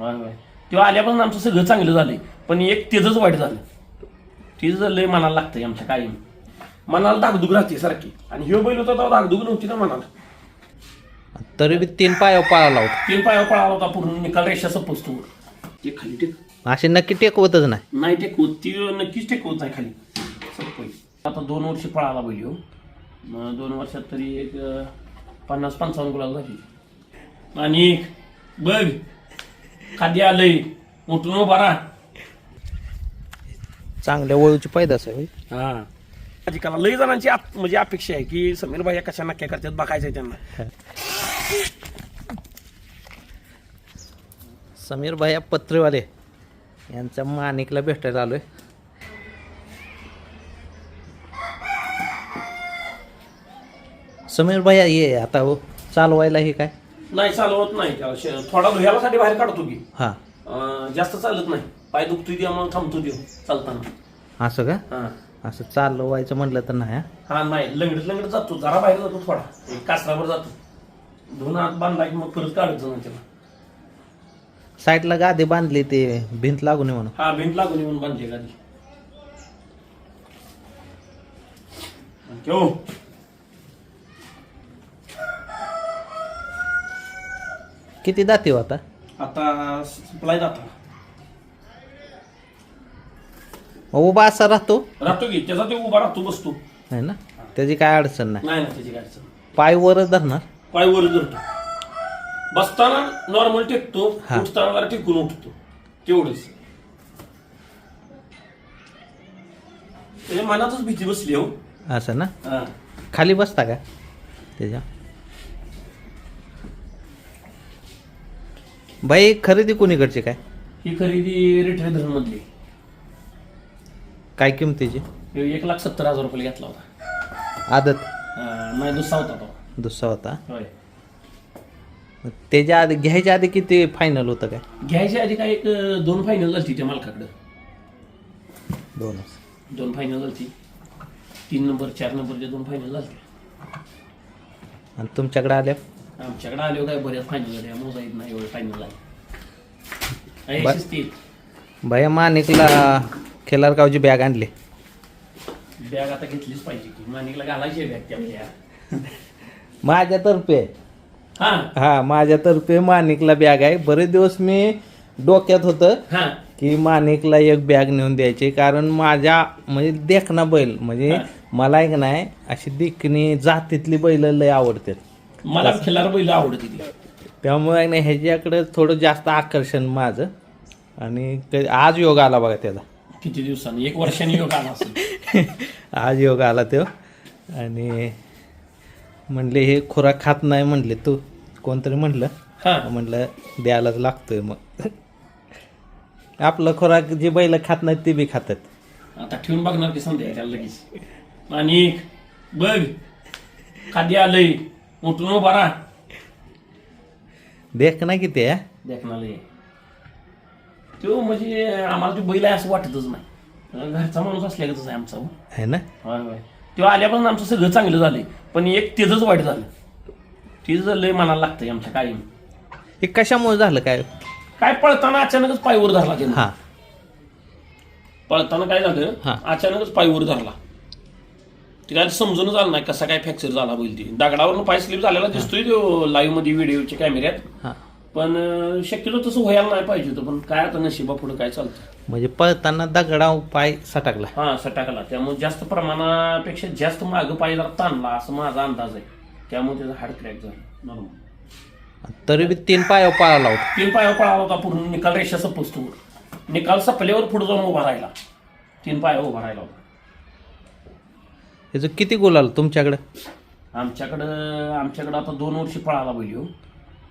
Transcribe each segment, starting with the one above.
तेव्हा आल्यापासून आमचं सगळं चांगलं झालंय. पण एक तेजच वाईट झालं. तेच लय मनाला लागतंय आमच्या कायम. मनाला दागदुग राहते सारखी. आणि ह्यो बैल होता तेव्हा दागदुग नव्हती ना मनाला. तरी बी तीन पायावर पळाला होता. तीन पायावर पळाला होता पूर्ण. निकाल रेषा सपोजतो ते. खाली टेक. असे नक्की टेकवतच नाही. नाही टेकवत ती नक्कीच टेकवत नाही खाली. सपय आता दोन वर्ष पळाला बैल ह्यो. मग दोन वर्षात तरी एक अं, पन्नास पंचावन्न गुलाल झाली. आणि बघ. खाली आलंय उठून उभा चांगल्या वळूची पैदास आहे होय. हा. आजकाल लई जणांची म्हणजे अपेक्षा आहे की समीर भाई कशा नक्की करतात बघायचंय त्यांना. समीर भैया पत्रेवाले यांच्या मानिकला भेटायला आलोय. समीर भैया ये आता हो. चालवायला हे काय? नाही चालवत नाही त्याला. शे- थोडा साठी बाहेर काढतो की. हा. अं, जास्त चालत नाही. पाय दुखतोय द्या मग थांबतो देऊ चालताना. असं का? हा. असं चालवायचं म्हणलं तर नाही हा? हा नाही. लंगडत लंगडत जातो. जरा बाहेर जातो थोडा. एक कासरावर जातो. दोन हात बांधला की मग परत काढतो ना त्याला. साईडला गादी बांधली ते भिंत लागू नये म्हणून. हा भिंत लागून येऊन बांधले ठेव? किती दाते हो आता? आता सप्लाय जाता मग उभा असा राहतो? राहतो की त्याचा ते उभा राहतो बसतो. आहे ना? त्याची काय अडचण नाही. नाही ना त्याची गाडीचं पाय वरच धरणार? पाय वर धरतो. बसताना नॉर्मल टेकतो हा. उठताना जरा टेकून उठतो. तेवढंच. त्याच्या मनातच भीती बसली हो. असं ना? हा. खाली बसता का? त्याच्या? बाई खरेदी कोणीकडची काय? ही खरेदी रिटेल धरण मधली काय किमतीची? हे एक लाख सत्तर हजार रुपये घेतला होता. आदत? अं, नाही दुसरा होता तो. दुसरा होता? होय. मग त्याच्या आधी घ्यायच्या आधी किती फायनल होतं काय? घ्यायच्या आधी काय एक अं, दोन फायनल झाली त्या मालकाकडं. दोनच दोन फायनल झाली तीन नंबर चार नंबरचे दोन फायनल झाले आणि तुमच्याकडे आल्या? आमच्याकडे आले काय बऱ्याच फायनल मोजा येत नाही एवढे फायनल शिस्तीत. भैया मानिकला खेलारगावची बॅग आणली. बॅग आता घेतलीच पाहिजे की. मानिकला घालायची बॅग त्या माझ्यातर्फे. हा. हा माझ्यातर्फे मानिकला बॅग आहे. बरेच दिवस मी डोक्यात होतं हा. की मानिकला एक बॅग नेऊन द्यायची. कारण माझ्या म्हणजे देखना बैल. म्हणजे हा. मला एक नाही अशी दिकणी जातीतली बैल लय आवडतात. मला खिलार बैल आवडते ती. त्यामुळे आहे ना ह्याच्याकडे थोडं जास्त आकर्षण माझं. आणि क- आज योग आला बघा त्याला किती दिवसांनी? एक वर्षाने योग आला असेल. आज योग आला तो. आणि म्हणले हे खुराक खात नाही म्हणले तू. कोणतरी म्हणलं. हा. म्हणलं द्यायलाच लागतोय मग. आपलं खुराक जे बैल खात नाहीत ते बी खातात. आता ठेवून बघणार की संध्या त्याला लगेच. आणि बघ खाली आलंय. उठून उभा राहा देख ना किती आहे. देखणार तो म्हणजे आम्हाला तो बैल आहे असं वाटतच नाही. घरचा माणूस असल्यागतच आहे आमचा. हो. ना? होय होय. तेव्हा आल्यापासून आमचं सगळं चांगलं झालंय. पण एक तेजच वाईट झालं. तेच लय मनाला लागतंय आमच्या कायम हे कशामुळे झालं काय? काय पळताना अचानकच पायवर धरला त्यानं. हा. पळताना काय झालं? हा. अचानकच पायवर धरला. ते काय समजूनच आलं नाही कसा काय फ्रॅक्चर झाला बैल ते. दगडावरून पाय स्लिप झालेला दिसतोय तो लाईव्हमध्ये व्हिडिओच्या कॅमेऱ्यात हा. पण शक्यतो तसं व्हायला नाही पाहिजे होतं पण काय आता नशिबा पुढे काय चालतं? म्हणजे पळताना दगडा पाय सटाकला. हा सटाकला. त्यामुळे जास्त प्रमाणापेक्षा जास्त मागं पाय जरा ताणला असं माझा अंदाज आहे. त्यामुळे त्याचा हार्ट क्रॅक झाला. नॉर्मल तरी बी तीन पायावर पळाला होता. तीन पायावर पळाला होता पूर्ण. निकाल रेषा सपोजतो निकाल सपल्यावर पुढे जाऊन उभा राहिला. तीन पायावर उभा राहिला होता. त्याचं किती गोल आलं तुमच्याकडे? आमच्याकडं आमच्याकडं आता दोन वर्ष पळाला बैल. ह्यो.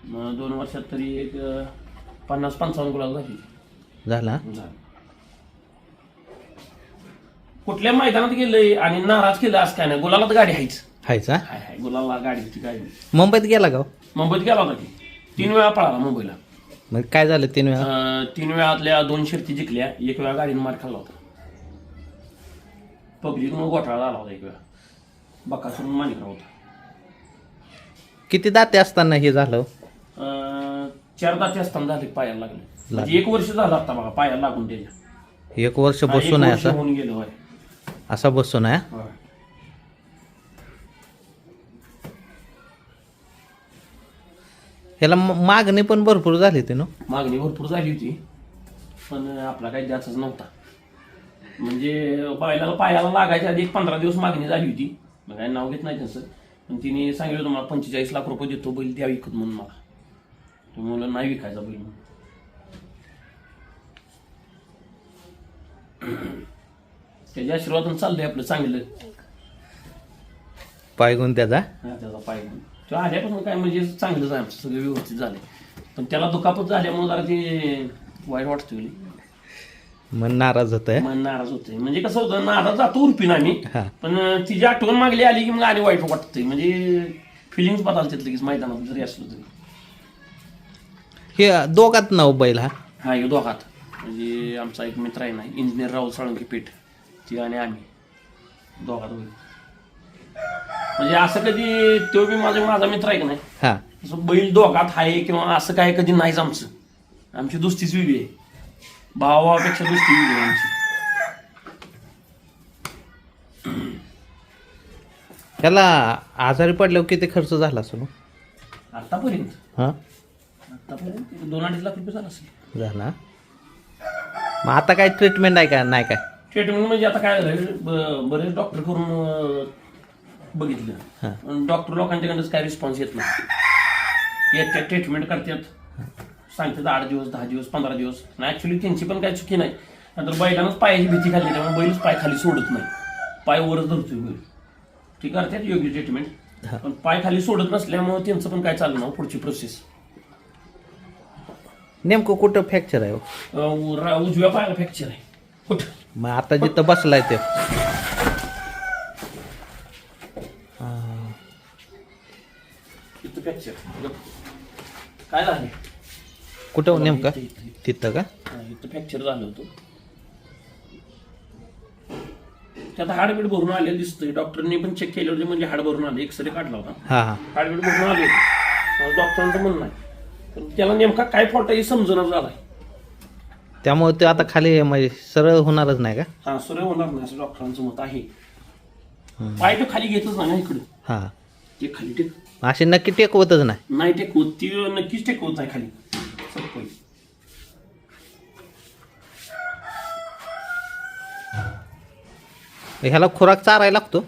मग दोन वर्षात तरी एक अं, पन्नास पंचावन्न गुलाल झाली झाला? झालं. कुठल्या मैदानात गेलंय आणि नाराज केलं असं काय नाही. गुलाला तर गाडी आहेच हायचा हाय हाय. गुलाला गाडी होती गाडी मुंबईत गेला का हो? मुंबईत गेला होता की. तीन वेळा पळाला मुंबईला. मग काय झालं तीन वेळा? अं, तीन वेळातल्या दोन शर्ती जिंकल्या. एक वेळा गाडीने मार खाल्ला होता. पब्लिकमुळे घोटाळा झाला होता एक वेळा बकासून मानिकरा होता. किती दाते असताना हे झालं? अं, चार दाते असताना झाले पायाला लागले. म्हणजे एक वर्ष झालं आता बघा पायाला लागून त्याच्या. एक वर्ष हा, एक बसून आहे वर्ष असा? होऊन गेलो होय. असा बसून आहे? होय. ह्याला म- मागणी पण भरपूर झाली होती ना? मागणी भरपूर झाली होती पण आपला काही द्याचाच नव्हता. म्हणजे बैलाला पायाला लागायच्या आधी एक पंधरा दिवस मागणी झाली होती. मग काही नाव घेत नाही त्याचं. पण तिने सांगितलं होतं मला पंचेचाळीस लाख रुपये देतो बैल द्या विकत म्हणून मला. तो म्हणलं नाही विकायचा बैल. म्हणून. त्याच्या आशीर्वादून चाललंय आपलं चांगलं. पाय गुण त्याचा? हा, त्याचा पाय तो आल्यापासून काय म्हणजे चांगलंच आहे आमचं सगळं व्यवस्थित झालंय. पण त्याला दुखापत झाल्यामुळे जरा ते वाईट वाटतं मन नाराज होत आहे मन नाराज होते म्हणजे कसं होतं नाराज जातो उरपीन आम्ही. हा. पण तिची आठवण मागली आली की मग आणि वाईट वाटतंय. म्हणजे फिलिंग्स बदलतात लगेच मैदानात जरी असलो तरी. हे दोघात नाव बैल हा? हा हे दोघात. म्हणजे आमचा एक मित्र आहे ना इंजिनियर राहुल साळुंके पेठ. ती आणि आम्ही. दोघात होईल म्हणजे असं कधी तो बी माझा माझा मित्र आहे का नाही? हा. असं बैल दोघात आहे किंवा असं काय कधी नाहीच आमचं. आमची दुस्तीच वेगळी आहे. भावापेक्षा आहे आमची. त्याला आजारी पडल्यावर किती खर्च झाला असेल हो? आतापर्यंत? हा? आतापर्यंत दोन अडीच लाख रुपये झाला असेल. झाला? मग आता काय ट्रीटमेंट आहे का? नाही काय? ट्रीटमेंट म्हणजे आता काय झालं बरेच डॉक्टर करून बघितलं. हा. डॉक्टर लोकांच्याकडनंच काय रिस्पॉन्स येत नाही. येतात ट्रीटमेंट करतात. सांगतात आठ दिवस दहा दिवस पंधरा दिवस. ऍक्च्युली त्यांची पण काही चुकी नाही. नंतर बैलानंच पायाची भीती खाल्ली त्यामुळे बैलच पाय खाली सोडत नाही. पाय वरच धरतोय बैल. ती करतात योग्य ट्रीटमेंट. पण पाय खाली सोडत नसल्यामुळे त्यांचं पण काय चाललं ना पुढची प्रोसेस नेमकं कुठं फ्रॅक्चर आहे हो? उजव्या पायाला फ्रॅक्चर आहे. कुठं? मग आता जिथं बसलाय ते. फ्रॅक्चर काय झालं? कुठं नेमकं? इथं- इथं- तिथं का? हा, इथं फ्रॅक्चर झालं होतं. त्यात हाडबीड भरून आले दिसतंय. डॉक्टरनी पण चेक केलं होते म्हणजे हाड भरून आले. एक्सरे काढला होता. हा हा. हाडबीड भरून आले. डॉक्टरांचं म्हणणं आहे. पण त्याला नेमका काय फॉल्ट आहे हे समजणार झालाय त्यामुळे ते आता खाली म्हणजे सरळ होणारच नाही का? हा सुरू होणार नाही असं डॉक्टरांचं मत आहे. पाय तो खाली घेतच नाही इकडं. हा. ते खाली टेक अशी नक्की टेकवतच नाही. नाही टेकवत ती नक्कीच टेकवत आहे खाली. सगळं ह्याला खुराक चारायला लागतो?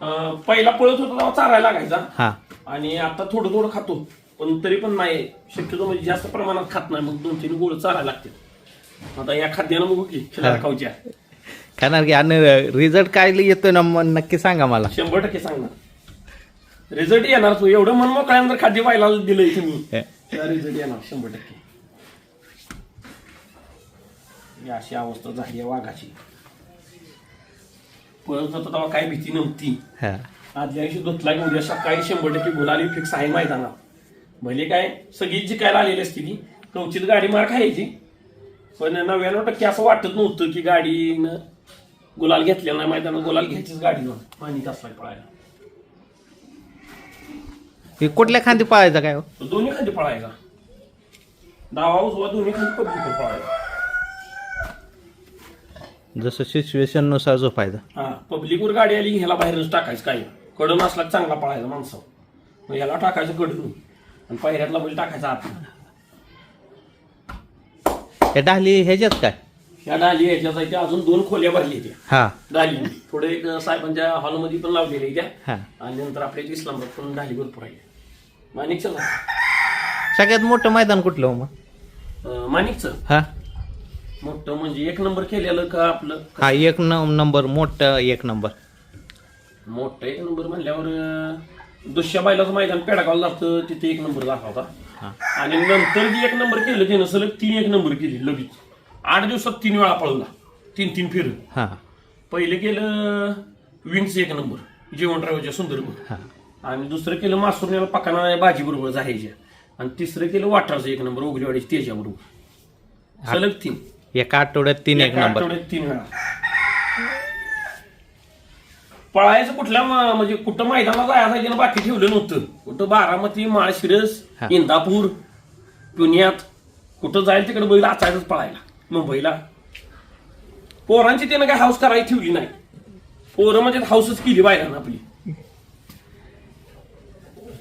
अं, पहिला पळत होता तेव्हा चारायला लागायचा. हा. आणि आता थोडं थोडं खातो. पण तरी पण नाही शक्यतो म्हणजे जास्त प्रमाणात खात नाही. मग दोन तीन गोळ चारायला लागते. आता या खाद्यानं बघू की शिल्लक खाऊच्या. खाणार की? आणि रिझल्ट काय येतोय ना मग? नक्की सांगा मला. शंभर टक्के सांगणार. रिझल्ट येणार तू एवढं मन मोकळ्यानंतर खाद्य व्हायला दिलंय तुम्ही. रिझल्ट येणार शंभर टक्के. अशी अवस्था झाली आहे वाघाची. पळत होता तेव्हा काही भीती नव्हती. आदल्या दिवशी धुतला की उद्या सकाळी शंभर टक्के गुलाली फिक्स आहे मैदानात. भले काय सगळी जिकायला आलेली असती ती कवचित गाडी मार खायची. पण नव्याण्णव टक्के असं वाटत नव्हतं की गाडीनं गुलाल घेतलेला नाही मैदानात गुलाल घ्यायचीच गाडी नव्हती. पाणी असला पळायला. हे कुठल्या खांदी पाळायचा काय हो? दोन्ही खाली पळायचा. डावा उजवा दोन्ही खाली पळायचा. जसं सिच्युएशननुसार झोपायचा. हा पब्लिकवर गाडी आली की ह्याला बाहेरच टाकायचं काय? कडन असला की चांगला पळायचा माणसं. मग ह्याला टाकायचं कडून. आणि पायऱ्यातला बैल टाकायचा आत हे डाली ह्याच्यात काय? ह्या डाली त्या अजून दोन खोल्या भरली त्या. हा. डाली थोडे एक साहेबांच्या हॉलमध्ये पण लावलेल्या त्या. आणि नंतर आपल्या इथे इस्लामबाद पण डाली भरपूर आहे माणिकचं सगळ्यात मोठं मैदान कुठलं हो मग? अं, माणिकचं. हा. मोठं म्हणजे एक नंबर केलेलं का आपलं? हा एक न नंबर मोठं एक नंबर. मोठं एक नंबर म्हणल्यावर अं, दुसऱ्या बैलाचं मैदान पेडागावला जातं तिथे एक नंबर दाखवता. आणि नंतर जी एक नंबर केलं त्यानं सलग तीन एक नंबर केली लगेच. आठ दिवसात तीन वेळा पळला तीन तीन फिर हा. पहिले केलं विंग्स एक नंबर जेवणरावच्या सुंदरपूर. हा. आणि दुसरं केलं मासुरण्याला पकाना भाजी बरोबर जायच्या आणि तिसरं केलं वाटारचं एक नंबर उघडीवाडीची तेजा बरोबर सलग तीन. एका आठवड्यात तीन एक नंबर. आठवड्यात तीन वेळा. पळायचं कुठल्या म्हणजे कुठं मैदानाला जायचं त्यानं बाकी ठेवलं नव्हतं. कुठं बारामती माळशिरस. इंदापूर पुण्यात. कुठं जाईल तिकडे बैल आचायच पळायला. मुंबईला. पोरांची त्यानं काय हाऊस करायची ठेवली नाही. पोरं म्हणजे हाऊसच केली बायलांना आपली.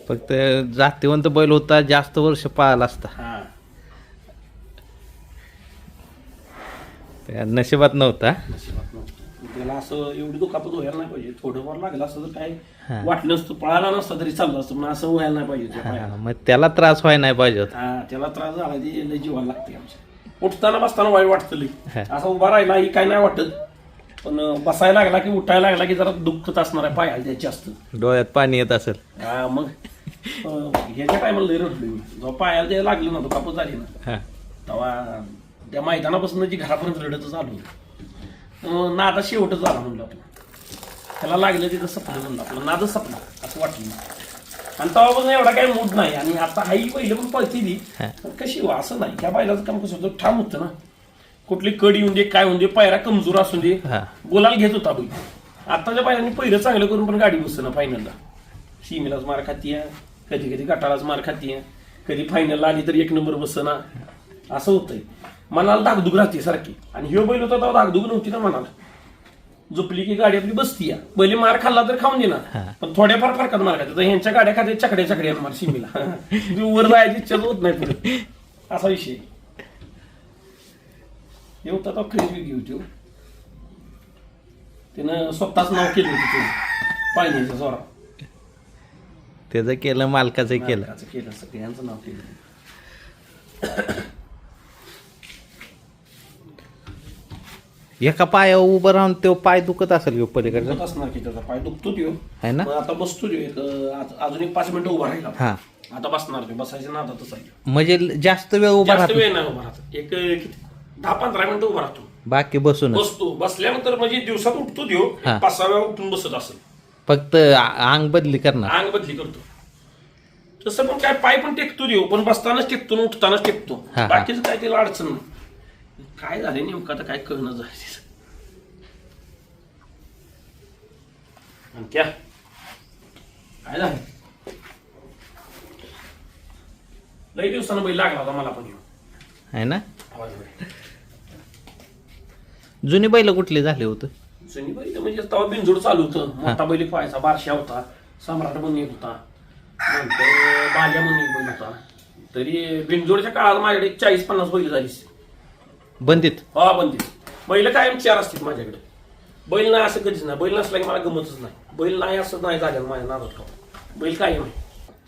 फक्त जातीवंत बैल होता जास्त वर्ष पाळला असता. हा. त्या नशिबात नव्हता. नशिबात नव्हतं. त्याला असं एवढी दुखापत व्हायला नाही पाहिजे. थोडंफार लागलं असतं तर काय. वाटलं असतं पळाला नसतं तरी चाललं असतं पण असं व्हायला नाही पाहिजे त्या पायाला. हा, मग त्याला त्रास व्हायला नाही पाहिजे होता. हा त्याला त्रास झाला लय जीवाला लागते आमच्या. उठताना बसताना वाईट वाटतं लई हा. असा उभा राहिला ही काय नाही वाटत. पण बसायला लागला की उठायला लागला की जरा दुःखच असणार आहे पायाला त्याची जास्त. डोळ्यात पाणी येत असेल. हा मग ह्याच्या टायमाला लई रडलो मी. जेव्हा पायाला ते लागलं ना दुखापत झाली ना. हा. तेव्हा त्या मैदानापासून जी घरापर्यंत रडतच आलो अं, नादा शेवटच झाला म्हणलं आपलं त्याला लागलं तिथं सपलं म्हणलं आपलं. नादच सपला असं वाटलं. आणि तेव्हापासून एवढा काही मूड नाही. आणि आता आई पहिलं पण पळती ती. पण कशी हो, असं नाही. त्या बैलाचं काम कसं होतं ठाम होतं ना. कुठली कडी येऊन दे काय होऊन दे पायरा कमजोर असून दे. हा. बोलायला घेत होता बैल आताच्या बैलांनी पहिलं चांगलं करून पण गाडी बसतं ना फायनलला सीमेलाच मार खातीय कधी कधी गटालाच मार खातीय कधी फायनलला आली तर एक नंबर बसना. असं होतंय. मनाला धाकधुक राहते सारखी. आणि ह्यो बैल होता तेव्हा धाकधुक नव्हती ना मनाला. झोपली की गाडी आपली बसती या. बैल मार खाल्ला तर खाऊन देणार. पण थोड्याफार फरकात मार खाते. तर ह्यांच्या गाड्या खाते चकड्या चकड्या मार सीमेला वर जायची इच्छा होत नाही पुढे. असा विषय. हे होता तो खरेदी घेऊ तो त्यानं स्वतःच नाव केलं होतं पाण्याच्या जोरा त्याचं केलं मालकाचं केलं. केलं सगळ्यांचं नाव केलं. एका पायावर उभं राहून तो पाय दुखत असेल घेऊ पलीकडचा? दुखत असणार की त्याचा पाय दुखतो त्यो. आहे ना? आता बसतो त्यो एक अं, आज- अजून एक पाच मिनिटं उभा राहिला. हा. आता बसणार तो बसायचं ना आता तसं. म्हणजे जास्त वेळ उभा जास्त राहतो? वेळ नाही उभा राहत. एक अं, किती? दहा पंधरा मिनिटं उभा राहतो. बाकी बसून बसतो. बसल्यानंतर म्हणजे दिवसात उठतो त्यो हा. पाच सहा वेळा उठून बसत असेल. फक्त आ- अंग बदली करणार. अंग बदली करतो. तसं पण काय पाय पण टेकतो देऊ पण बसतानाच टेकतो आणि उठतानाच टेकतो. हा, हा. बाकीचं काय त्याला अडचण नाही. काय झाले नेमकं? आता काय कळणं झालं आणि क्या काय झालं लई दिवसानं बैल लागला होता मला पण ह्यो. आहे ना? आवाज. जुनी बैल कुठली झाले होतं? जुनी बैल म्हणजे तेव्हा बिनजोड चालू होतं. मोठा बैल पाहायचा बारशा होता. सम्राट म्हणून एक होता. नंतर बाल्या म्हणून एक बैल होता. तरी बिनजोडच्या काळात माझ्याकडे चाळीस पन्नास बैल झाली. बंदीत. हा बंदी बैल कायम चार असतील माझ्याकडे. बैल नाही असं कधीच नाही. बैल नसला की मला गमतच नाही. बैल नाही असं नाही झालं माझ्या नादात का बैल कायम आहे.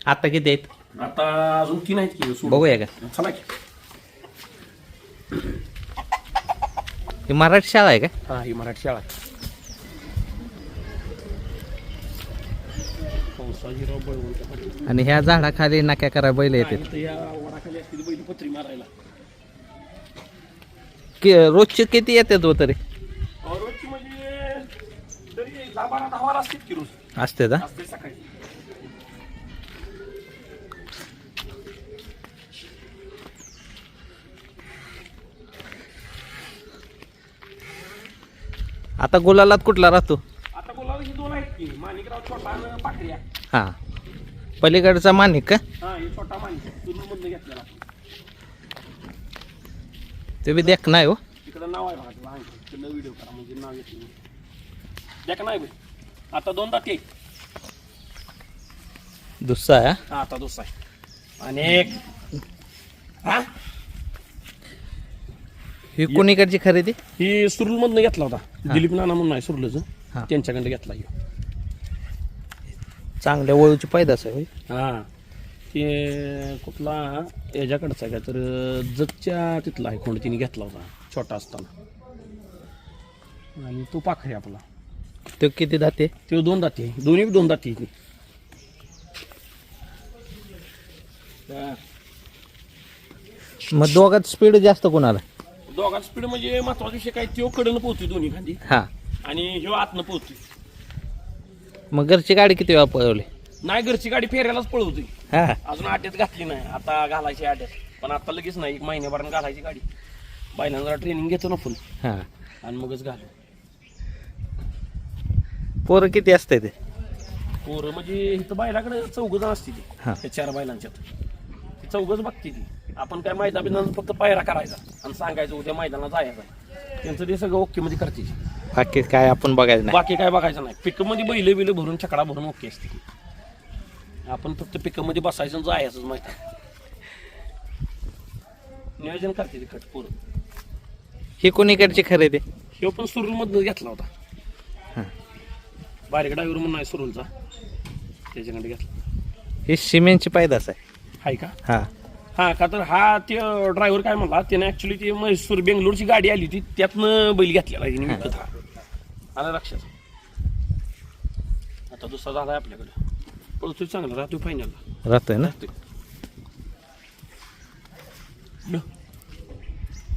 आता किती आहेत? आता अजून तीन आहेत की सोडून. बघूया का? चला की. ही मराठी शाळा आहे का? हा ही मराठी शाळा. आणि ह्या झाडाखाली नाक्या करा बैल येते काय या वडाखाली असतील बैल पत्री मारायला. कि रोजचे किती येतात हो तरी? रोजची म्हणजे तरी दहा बारा दहा बारा असतील की रोज. असते का? असते सकाळी. आता गुलालात कुठला राहतो? आता बोलावं ही दोन आहेत की माणिकराव छोटा आणि हा. पलीकडचा मानिक का हा हे छोटा माणिक तुम्ही मधनं घेतलेला ते बी देख नाही हो. तिकडं नाव आहे बघा तिकडं व्हिडिओ करा म्हणजे नाव येते नाही. बे आता दोन दाती आहेत. दुसरा आहे हा? हा आता दुसरा आहे. आणि एक. हा? ही कोणीकडची खरेदी? ही सुरुल मधनं घेतला होता. दिलीप नाना म्हणून आहे हा. सुरलचं त्यांच्याकडे घेतला ह्यो. चांगल्या वळूची पैदास आहे होय. हा. ते कुठला याच्याकडचा काय तर जगच्या तिथला आहे कोण तिने घेतला होता छोटा असताना. आणि तो पाखरे आपला. तो किती जाते ते दोन दाती दोन्ही दोन दाती. मग दोघात स्पीड जास्त कोणाला? दोघांचा स्पीड म्हणजे महत्त्वाचा विषय काय त्यो कडनं पोहतोय दोन्ही खांदी. हा. आणि ह्यो आतनं पोहतोय मग घरची गाडी किती वेळा पळवली? नाही घरची गाडी फेऱ्यालाच पळवतोय. हा. अजून आट्यात घातली नाही. आता घालायची आट्यात पण आता लगेच नाही. एक महिन्याभरानं घालायची गाडी. बैलांना जरा ट्रेनिंग घेतो ना फुल हा. आणि मगच घालू. पोरं किती असते ते? पोरं म्हणजे इथं बैलाकडे चौघ जण असते ती. हा. चार बैलांच्यात ती चौघच बघते ती. आपण काय मैदानात फक्त पायरा करायचा आणि सांगायचं उद्या मैदानात जायचं त्यांचं ते सगळं ओके मध्ये करते बाकी काय आपण बघायचं नाही. बाकी काय बघायचं नाही. पिकअपमध्ये बैल बिल भरून छकडा भरून ओके असते आपण फक्त पिकअपमध्ये बसायचं आणि जायचंच माहिती नियोजन करते ती कट पूर्ण. ही कोणीकडची खरेदी हे पण सुरुल मधनं घेतला होता. हां. बारीक ड्रायव्हर म्हणून आहे सुरुलचा त्याच्याकडे घेतला. ही सिमेंटची पायदास आहे. आहे का? हा. हा का तर हा ते ड्रायव्हर काय म्हणला त्याने ऍक्च्युली ती म्हैसूर बेंगलोरची गाडी आली होती त्यातनं बैल घेतलेला आहे तिने विकत हा. आला लक्षात. आता दुसरा झाला आहे आपल्याकडे. पळतोय चांगला राहतोय फायनलला राहतोय. ना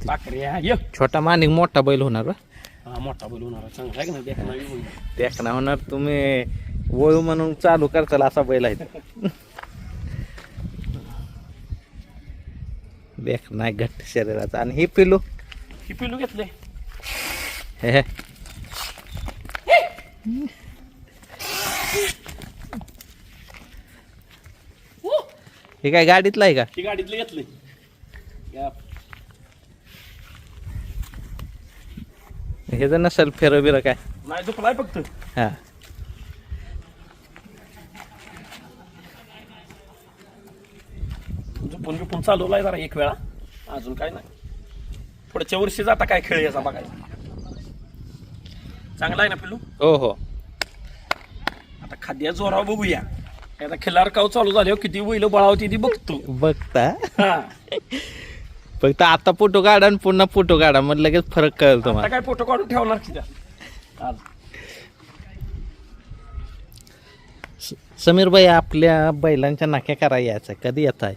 साखरे हा ये. छोटा मानिक मोठा बैल होणार बा. हा मोठा बैल होणार आहे, चांगला आहे का बी. देखना होणार तुम्ही वळू म्हणून चालू करताल असा बैल आहे. देख नाही घट्ट शरीराचा. आणि हे पिलू ही पिलू घेतले हे हे. हे काय गाडीतलं आहे का? ही गाडीतले घेतले हे जर नसेल फेर बिर काय? नाही झोपलाय फक्त. हा. झोपून झोपून चालवलाय जरा एक वेळा. अजून काय नाही. पुढच्या वर्षी जाता काय खेळ याचा बघायचा. चांगला आहे ना पिलू हो हो. आता खाद्या जोरावर बघूया. आता खिल्लार काव चालू झाल्यावर किती बैल बळावती ती बघतो. बघता? हा. फक्त आता फोटो काढा आणि पुन्हा फोटो काढा मग लगेच फरक कळेल आता तुम्हाला. काय फोटो काढून ठेवणार की त्या? आज समीर भाई आपल्या बैलांच्या नाक्या करा यायचं कधी येत आहे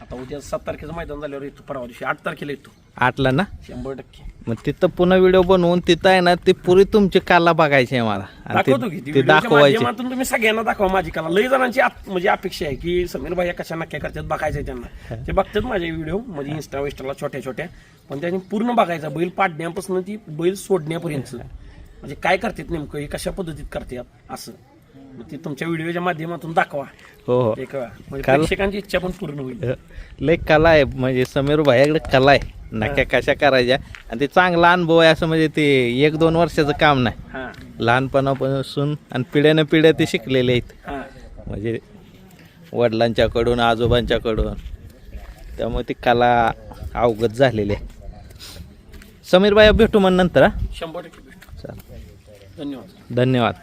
आता उद्या सात तारखेचं मैदान झाल्यावर येतो परवा दिवशी आठ तारखेला येतो. आठला ना? शंभर टक्के. मग तिथं पुन्हा व्हिडिओ बनवून तिथं आहे ना ती पुरी तुमची कला बघायची आहे मला. आणि ते- दाखवतो की ती ते व्हिडिओच्या दाखवायची. माध्यमातून तुम्ही सगळ्यांना दाखवा माझी कला. लई जणांची म्हणजे अपेक्षा आहे की समीर भाई कशा नक्की करतात बघायचं त्यांना. ते बघतात माझे व्हिडिओ म्हणजे इंस्टा विस्टाला छोट्या छोट्या. पण त्यांनी पूर्ण बघायचा. बैल पाडण्यापासून ती बैल सोडण्यापर्यंत. म्हणजे काय करतात नेमकं हे कशा पद्धतीत करतात असं. मग ते तुमच्या व्हिडिओच्या माध्यमातून दाखवा. हो हो. म्हणजे काल- प्रेक्षकांची इच्छा पण पूर्ण होईल. लय कला आहे. म्हणजे समीर भाईकडे कला आहे. नाक्या कशा करायच्या? आणि ते चांगला अनुभव आहे असं म्हणजे ते एक दोन वर्षाचं काम नाही. हा. लहानपणापासून आणि पिढ्यानं पिढ्या ते शिकलेले आहेत. हा. म्हणजे वडिलांच्याकडून आजोबांच्याकडून. त्यामुळे ती कला अवगत झालेली आहे. समीर भाई भेटू मग नंतर हा? शंभर टक्के चालेल धन्यवाद. धन्यवाद.